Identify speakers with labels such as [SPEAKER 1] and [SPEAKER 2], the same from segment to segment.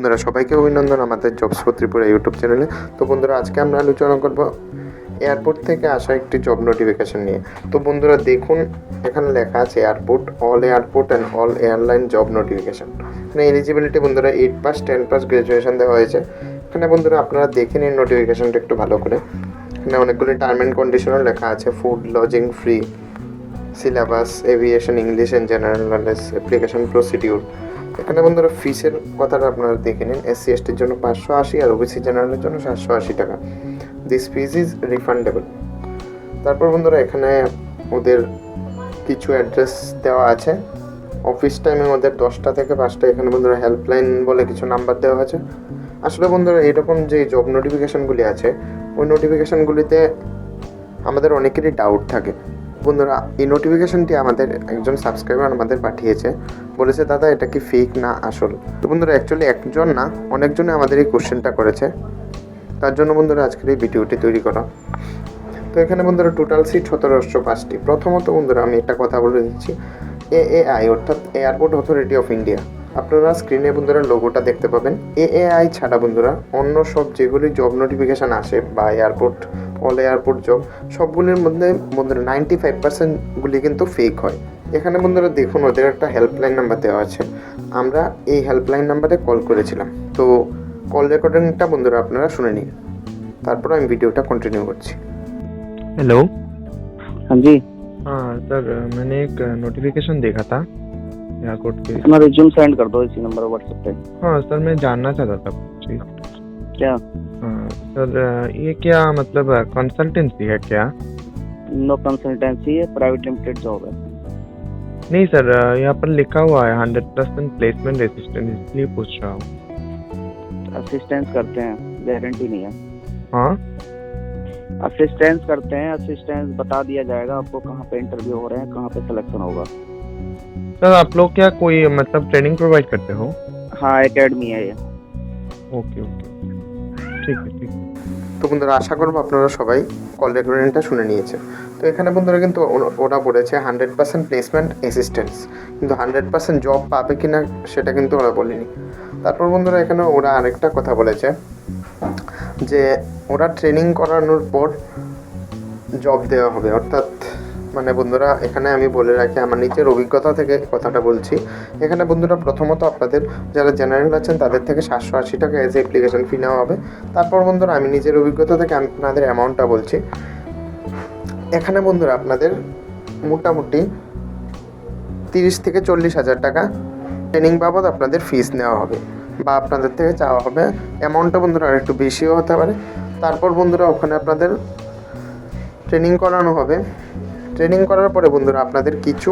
[SPEAKER 1] বন্ধুরা, সবাইকে অভিনন্দন আমাদের জবস ত্রিপুরা ইউটিউব চ্যানেলে তো বন্ধুরা, আজকে আমরা আলোচনা করব এয়ারপোর্ট থেকে আসা একটি জব নোটিফিকেশন নিয়ে। তো বন্ধুরা, দেখুন, এখানে লেখা আছে airport all airport and all airline job notification এখানে এলিজিবিলিটি বন্ধুরা eight pass ten pass graduation দেওয়া হয়েছে। এখানে বন্ধুরা, আপনারা দেখে নিন নোটিফিকেশনটা একটু ভালো করে। এখানে অনেকগুলি টার্ম অ্যান্ড কন্ডিশনও লেখা আছে food lodging free syllabus aviation English and general knowledge application procedure এখানে বন্ধুরা ফিসের কথাটা আপনারা দেখে নিন। এসসি এসটির জন্য পাঁচশো আশি আর ওবিসি জেনারেলের জন্য সাতশো আশি টাকা। দিস ফিজ ইজ রিফান্ডেবল তারপর বন্ধুরা এখানে ওদের কিছু অ্যাড্রেস দেওয়া আছে। অফিস টাইমে ওদের দশটা থেকে পাঁচটা এখানে বন্ধুরা হেল্পলাইন বলে কিছু নাম্বার দেওয়া আছে। আসলে বন্ধুরা এরকম যে জব নোটিফিকেশানগুলি আছে, ওই নোটিফিকেশানগুলিতে আমাদের অনেকেরই ডাউট থাকে। বন্ধুরা, এই নোটিফিকেশনটি আমাদের একজন সাবস্ক্রাইবার আমাদের পাঠিয়েছে। বলেছে, দাদা, এটা কি ফেক না আসল? তো বন্ধুরা অ্যাকচুয়ালি একজন না অনেকজনে আমাদের এই কোশ্চেনটা করেছে। তার জন্য বন্ধুরা, আজকের এই ভিডিওটি তৈরি করা। তো এখানে বন্ধুরা টোটাল সিট সতেরোশো পাঁচটি। প্রথমত বন্ধুরা, আমি একটা কথা বলে দিচ্ছি। এএআই অর্থাৎ এয়ারপোর্ট অথরিটি অফ ইন্ডিয়া আপনারা স্ক্রিনে বন্ধুরা লোগোটা দেখতে পাবেন। এ এএআই ছাড়া বন্ধুরা, অন্য সব যেগুলি জব নোটিফিকেশান আসে বা এয়ারপোর্ট অল এয়ারপোর্ট জব সবগুলির মধ্যে বন্ধুরা নাইনটি ফাইভ পার্সেন্টগুলি কিন্তু ফেক হয় এখানে বন্ধুরা দেখুন ওদের একটা হেল্পলাইন নাম্বার দেওয়া আছে আমরা এই হেল্পলাইন নাম্বারে কল করেছিলাম তো কল রেকর্ডিংটা বন্ধুরা আপনারা শুনে নিন তারপর আমি ভিডিওটা কন্টিনিউ করছি
[SPEAKER 2] हेलो
[SPEAKER 3] हाँ जी
[SPEAKER 2] हाँ सर मैंने एक नोटिफिकेशन देखा था एयरपोर्ट के
[SPEAKER 3] अपना रिज्यूम सेंड कर दो इसी नंबर व्हाट्सएप पे
[SPEAKER 2] हाँ सर मैं जानना चाहता था जी
[SPEAKER 3] क्या
[SPEAKER 2] हाँ सर ये क्या मतलब कंसल्टेंसी है क्या?
[SPEAKER 3] नो कंसल्टेंसी है प्राइवेट लिमिटेड जॉब है।
[SPEAKER 2] नहीं सर यहाँ पर लिखा हुआ है हंड्रेड परसेंट प्लेसमेंट असिस्टेंट इसलिए पूछ रहा हूँ।
[SPEAKER 3] असिस्टेंस करते हैं गारंटी नहीं है।
[SPEAKER 2] हाँ?
[SPEAKER 3] असिस्टेंस करते हैं असिस्टेंस बता दिया जाएगा आपको कहाँ पे इंटरव्यू हो रहे हैं कहाँ पे सिलेक्शन होगा।
[SPEAKER 2] सर आप लोग क्या कोई मतलब ट्रेनिंग प्रोवाइड करते हो?
[SPEAKER 3] हाँ एकेडमी है ये।
[SPEAKER 2] Okay okay. ठीक है ठीक है।
[SPEAKER 1] তো বন্ধুরা, আশা করব আপনারা সবাই কল রেকর্ডিংটা শুনে নিয়েছে তো এখানে বন্ধুরা কিন্তু ওরা- বলেছে হান্ড্রেড পার্সেন্ট প্লেসমেন্ট অ্যাসিস্ট্যান্স কিন্তু হান্ড্রেড পার্সেন্ট জব পাবে কি না সেটা কিন্তু ওরা বলেনি। তারপর বন্ধুরা এখানে ওরা আরেকটা কথা বলেছে, যে ওরা ট্রেনিং করানোর পর জব দেওয়া হবে। অর্থাৎ মানে বন্ধুরা, এখানে আমি বলে রাখি, আমার নিজের অভিজ্ঞতা থেকে কথাটা বলছি। এখানে বন্ধুরা, প্রথমত আপনাদের যারা জেনারেল আছেন, তাদের থেকে সাতশো আশি টাকা এজ অ্যাপ্লিকেশন ফি নেওয়া হবে। তারপর বন্ধুরা, আমি নিজের অভিজ্ঞতা থেকে আপনাদের অ্যামাউন্টটা বলছি। এখানে বন্ধুরা, আপনাদের মোটামুটি তিরিশ থেকে চল্লিশ হাজার টাকা ট্রেনিং বাবদ আপনাদের ফিস নেওয়া হবে। বা আপনাদের থেকে চাওয়া হবে অ্যামাউন্টটা বন্ধুরা আর একটু বেশিও হতে পারে। তারপর বন্ধুরা, ওখানে আপনাদের ট্রেনিং করানো হবে। ট্রেনিং করার পরে বন্ধুরা আপনাদের কিছু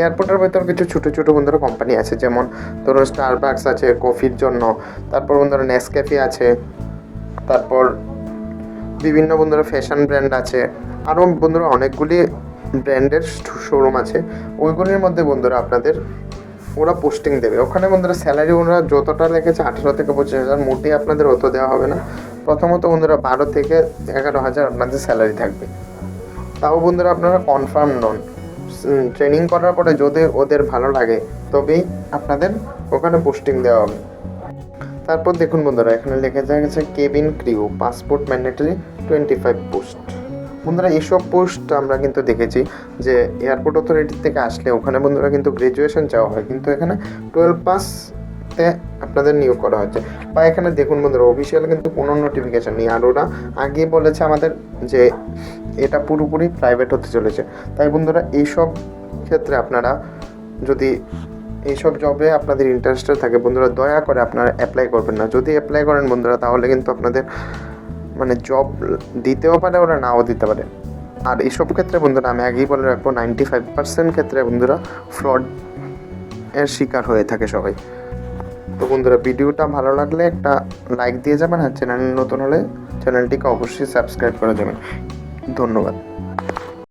[SPEAKER 1] এয়ারপোর্টের ভেতর কিছু ছোটো ছোটো বন্ধুরা কোম্পানি আছে, যেমন ধরুন স্টারবাকস আছে কফির জন্য, তারপর বন্ধুরা নেসক্যাফে আছে, তারপর বিভিন্ন বন্ধুরা ফ্যাশন ব্র্যান্ড আছে আরও বন্ধুরা অনেকগুলি ব্র্যান্ডের শোরুম আছে, ওইগুলির মধ্যে বন্ধুরা আপনাদের ওরা পোস্টিং দেবে। ওখানে বন্ধুরা স্যালারি ওরা যতটা রেখেছে, আঠেরো থেকে পঁচিশ হাজার, মোটেই আপনাদের অত দেওয়া হবে না। প্রথমত বন্ধুরা বারো থেকে এগারো হাজার আপনাদের স্যালারি থাকবে। তাও বন্ধুরা আপনারা কনফার্ম নন। ট্রেনিং করার পরে যদি ওদের ভালো লাগে, তবেই আপনাদের ওখানে পোস্টিং দেওয়া হবে। তারপর দেখুন বন্ধুরা, এখানে লেখা গেছে cabin crew passport mandatory twenty five post বন্ধুরা, এইসব পোস্ট আমরা কিন্তু দেখেছি যে এয়ারপোর্ট অথরিটি থেকে আসলে, ওখানে বন্ধুরা কিন্তু গ্রাজুয়েশন চাওয়া হয়। কিন্তু এখানে টুয়েলভ পাসতে আপনাদের নিয়োগ করা হচ্ছে বা এখানে দেখুন বন্ধুরা অফিসিয়াল কিন্তু কোনো নোটিফিকেশান নেই। আর ওরা আগে বলেছে আমাদের যে এটা পুরোপুরি প্রাইভেট হতে চলেছে। তাই বন্ধুরা, এইসব ক্ষেত্রে আপনারা যদি এইসব জবে আপনাদের ইন্টারেস্টেড থাকে, বন্ধুরা দয়া করে আপনারা অ্যাপ্লাই করবেন না। যদি অ্যাপ্লাই করেন বন্ধুরা, তাহলে কিন্তু আপনাদের মানে জব দিতেও পারে, ওরা নাও দিতে পারে। আর এইসব ক্ষেত্রে বন্ধুরা, আমি আগেই বলে রাখব নাইনটি ফাইভ পার্সেন্ট ক্ষেত্রে বন্ধুরা ফ্রড এর শিকার হয়ে থাকে সবাই। তো বন্ধুরা, ভিডিওটা ভালো লাগলে একটা লাইক দিয়ে যাবেন আর চ্যানেল নতুন হলে চ্যানেলটিকে অবশ্যই সাবস্ক্রাইব করে যাবেন। ধন্যবাদ।